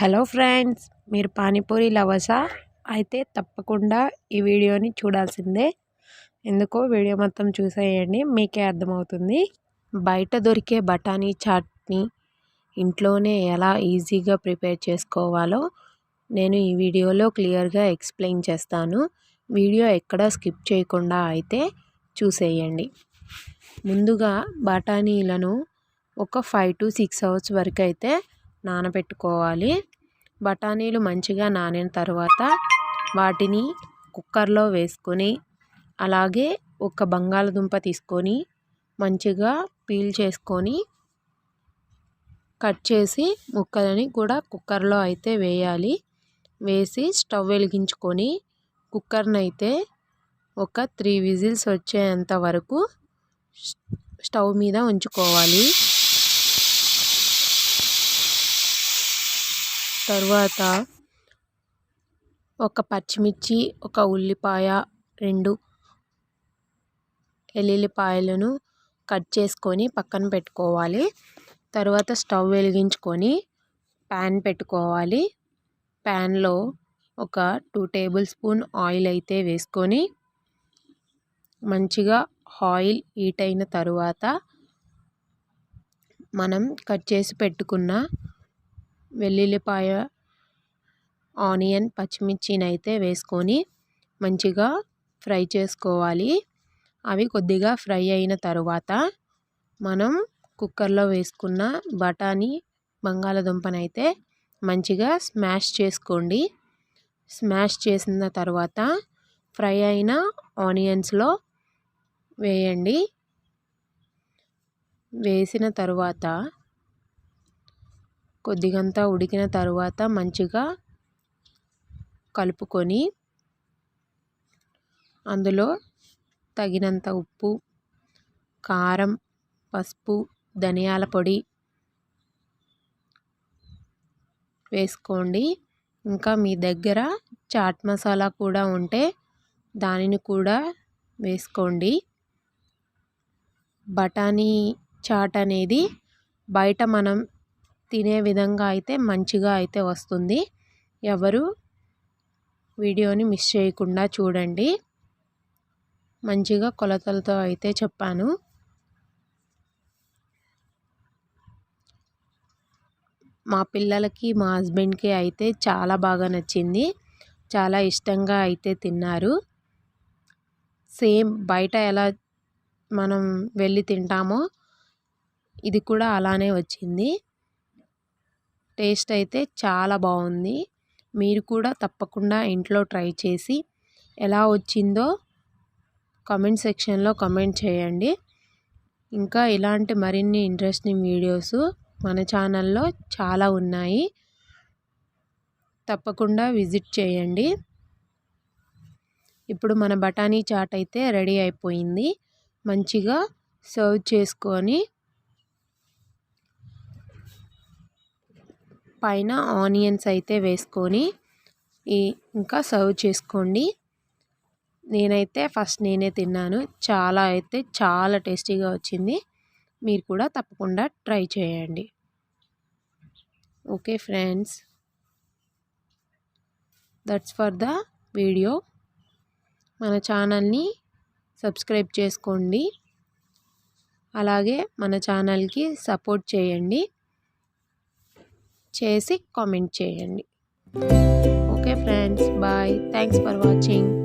Hello friends మీరు పానీపూరి లవసా అయితే తప్పకుండా ఈ వీడియోని చూడాల్సిందే. ఎందుకో వీడియో మొత్తం చూసేయండి మీకే అర్థమవుతుంది. బయట దొరికే బఠానీ చాట్ని ఇంట్లోనే ఎలా ఈజీగా ప్రిపేర్ చేసుకోవాలో నేను ఈ వీడియోలో క్లియర్గా ఎక్స్ప్లెయిన్ చేస్తాను. వీడియో ఎక్కడ స్కిప్ చేయకుండా అయితే చూసేయండి. ముందుగా బఠానీలను ఒక ఫైవ్ టు సిక్స్ అవర్స్ వరకు అయితే నానబెట్టుకోవాలి. బఠానీలు మంచిగా నానిన తర్వాత వాటిని కుక్కర్లో వేసుకొని అలాగే ఒక బంగాళదుంప తీసుకొని మంచిగా పీల్ చేసుకొని కట్ చేసి ముక్కలని కూడా కుక్కర్లో అయితే వేయాలి. వేసి స్టవ్ వెలిగించుకొని కుక్కర్ని అయితే ఒక త్రీ విజిల్స్ వచ్చేంత వరకు స్టవ్ మీద ఉంచుకోవాలి. తరువాత ఒక పచ్చిమిర్చి ఒక ఉల్లిపాయ రెండు వెల్లుల్లిపాయలను కట్ చేసుకొని పక్కన పెట్టుకోవాలి. తర్వాత స్టవ్ వెలిగించుకొని ప్యాన్ పెట్టుకోవాలి. ప్యాన్లో ఒక టూ టేబుల్ స్పూన్ ఆయిల్ అయితే వేసుకొని మంచిగా ఆయిల్ హీట్ అయిన తరువాత మనం కట్ చేసి పెట్టుకున్న వెల్లుల్లిపాయ ఆనియన్ పచ్చిమిర్చినైతే వేసుకొని మంచిగా ఫ్రై చేసుకోవాలి. అవి కొద్దిగా ఫ్రై అయిన తరువాత మనం కుక్కర్లో వేసుకున్న బఠానీ బంగాళదుంపనైతే మంచిగా స్మాష్ చేసుకోండి. స్మాష్ చేసిన తర్వాత ఫ్రై అయిన ఆనియన్స్లో వేయండి. వేసిన తర్వాత కొద్దిగంతా ఉడికిన తరువాత మంచిగా కలుపుకొని అందులో తగినంత ఉప్పు కారం పసుపు ధనియాల పొడి వేసుకోండి. ఇంకా మీ దగ్గర చాట్ మసాలా కూడా ఉంటే దానిని కూడా వేసుకోండి. బఠానీ చాట్ అనేది బయట మనం తినే విధంగా అయితే మంచిగా అయితే వస్తుంది. ఎవరు వీడియోని మిస్ చేయకుండా చూడండి. మంచిగా కొలతలతో అయితే చెప్పాను. మా పిల్లలకి మా హస్బెండ్కి అయితే చాలా బాగా నచ్చింది. చాలా ఇష్టంగా అయితే తిన్నారు. సేమ్ బయట ఎలా మనం వెళ్ళి తింటామో ఇది కూడా అలానే వచ్చింది. టేస్ట్ అయితే చాలా బాగుంది. మీరు కూడా తప్పకుండా ఇంట్లో ట్రై చేసి ఎలా వచ్చిందో కామెంట్ సెక్షన్లో కామెంట్ చేయండి. ఇంకా ఇలాంటి మరిన్ని ఇంట్రెస్టింగ్ వీడియోస్ మన ఛానల్లో చాలా ఉన్నాయి. తప్పకుండా విజిట్ చేయండి. ఇప్పుడు మన బఠానీ చాట్ అయితే రెడీ అయిపోయింది. మంచిగా సర్వ్ చేసుకొని పైన ఆనియన్స్ అయితే వేసుకొని ఈ ఇంకా సర్వ్ చేసుకోండి. నేనైతే ఫస్ట్ నేనే తిన్నాను. చాలా అయితే చాలా టేస్టీగా వచ్చింది. మీరు కూడా తప్పకుండా ట్రై చేయండి. Okay friends. That's for the video మన ఛానల్ని సబ్స్క్రైబ్ చేసుకోండి. అలాగే మన ఛానల్కి సపోర్ట్ చేయండి. చేసి కామెంట్ చేయండి. Okay friends bye. Thanks for watching